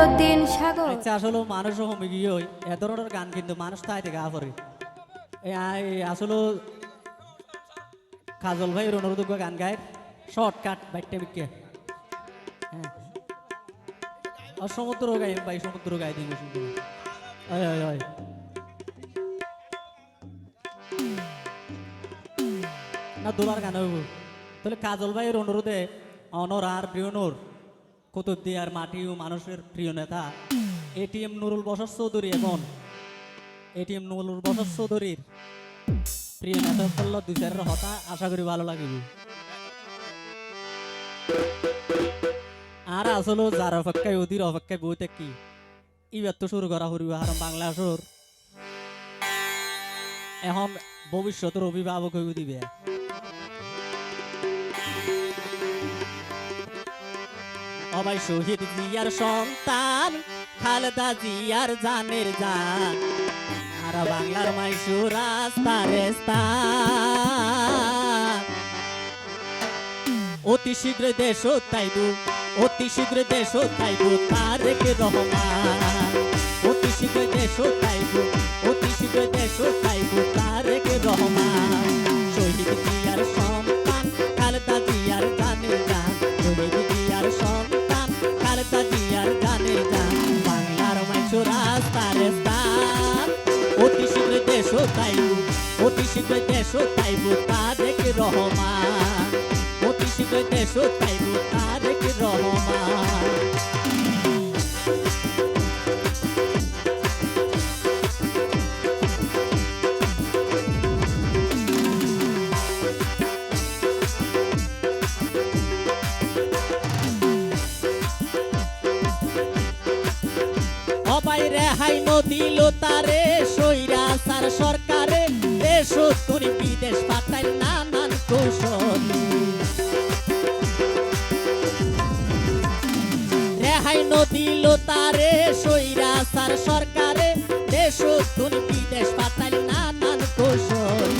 মঈনুদ্দিন সাগর। আচ্ছা আসলে মানুষ ধরনের গান কিন্তু মানুষ তাই থেকে আফরে আসলে কাজল ভাই গান গায়। শর্টকাট বাইটে বিকে। হ্যাঁ। আর সমুদ্র গাই ভাই, সমুদ্র গাই দিন শুনতে ওই ওই ওই না দোলার গান হইব। তাহলে কাজল ভাইয়ের অনুরোধে অনর আর প্রিয়নর। কুতুবদিয়ার মাটি ও মানুষের প্রিয় নেতা। এটিএম নুরুল বসর চৌধুরী এবং এটিএম নুরুল বসর চৌধুরীর প্রিয় নেতা করল দুই চারের হতা। আশা করি ভালো লাগিব। আর আসলে যার অপেক্ষায় অধীর অপেক্ষায় বইতে কি ইবার তো শুরু করা হরিব আর বাংলা আসর এখন ভবিষ্যতের অভিভাবক হইব দিবে। অবাই শহীদ জিয়ার সন্তান, খালেদা জিয়ার জানের জান। আর বাংলার মাইশু রাস্তার স্থান। অতি শীঘ্র দেশ তাইব অতি শীঘ্র দেশ তাইব তারেক রহমান। অতি শীঘ্র দেশ তাইব অতি শীঘ্র দেশ তাইব তারেক রহমান। শহীদ জিয়ার সন্তান, খালেদা জিয়ার গানের গান শহীদ জিয়ার সন্তান রহমান রেহাই নদিল তারে সৈরা সার সরকারে দেশ তোর বিদেশ পাঠাই নানান রেহাই নদিল তারে সৈরা সার সরকারে। দেশ তোর বিদেশ পাঠাই নানান কৌশল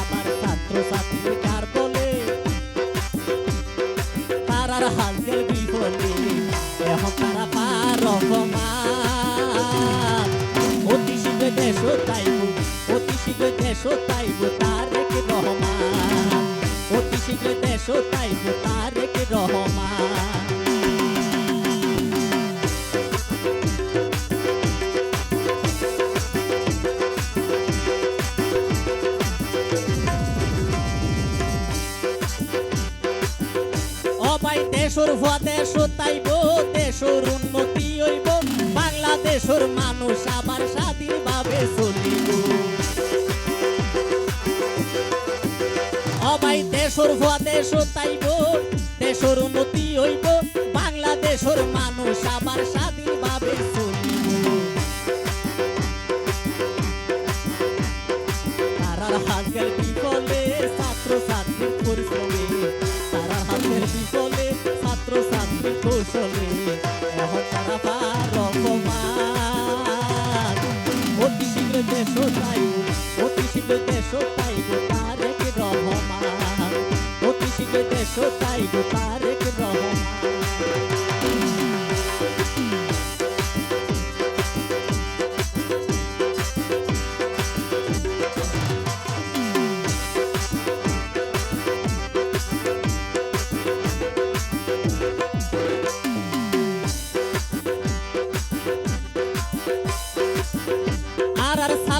আবার ছাত্র ছাত্রী কার বলে? তারার হালকের বিফলে এখন তারা পার অপমান। অতি শীঘ্র দেশ তাইব, অতি শীঘ্র দেশ তাইব তারেক রহমান। অতি শীঘ্র দেশ তাইব তারেক রহমান। দেশর ভুয়া দেশ তাইব দেশর উন্নতি হইব। বাংলাদেশের মানুষ আবার স্বাধীনভাবে চলিব। অবাই দেশর ভুয়া দেশ তাইব দেশর উন্নতি হইব। বাংলাদেশের মানুষ আবার স্বাধীনভাবে চলিব। তারার হাতের পার অপমান অতি শীঘ্র দেশ চাইব অতি শীঘ্র দেশ চাইব তারেক রহমান অতি শীঘ্র দেশ চাইব তারেক রহমান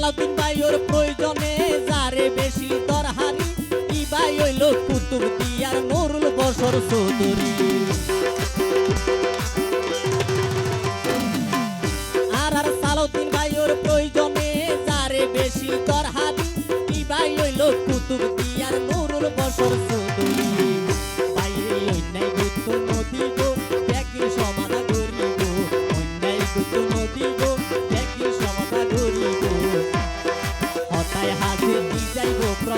সালাউদ্দিন ভাই ওর প্রয়োজনে যারে বেশি দরহারি ই ভাই হইল কুতুব দিয়ার নুরুল বসর চৌধুরী। আর আর সালাউদ্দিন ভাই ওর প্রয়োজনে যারে বেশি দরহারি ই ভাই কুতুব দিয়ার নুরুল বসর চৌধুরী।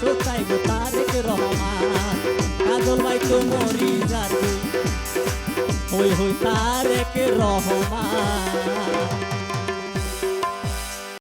শীঘ্র তারেক রহমান। কাজল ভাই তো মরি যাবে। হই হই তারেক রহমান।